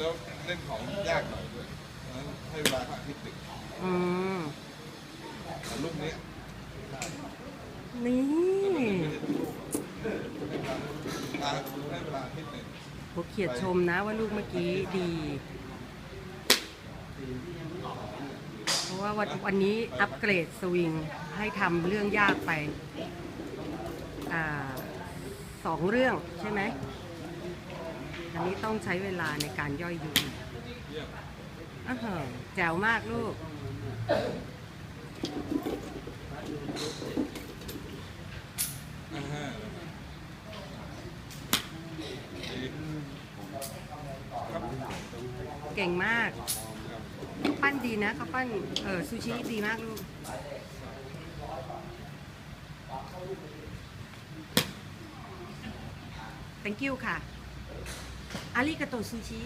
แล้วเล่นของยากหน่อยด้วยเพราะฉะนั้นให้เวลาเขาอาทิตย์หนึ่งอืมแต่ลูกนี้นี่ตาให้เวลาอาทิตย์หนึ่งผมเขียดชมนะว่าลูกเมื่อกี้ดี เพราะว่าวันวันนี้อัปเกรดสวิงให้ทำเรื่องยากไป อ่าสองเรื่องใช่ไหม อันนี้ต้องใช้เวลาในการย่อยยูเยี่อ้าวเหอะแจ๋วมากลูก เก่งมากปั้นดีนะเขาปั้นเออซูชิดีมากลูก thank you ค่ะ อาริกาโตซูชิ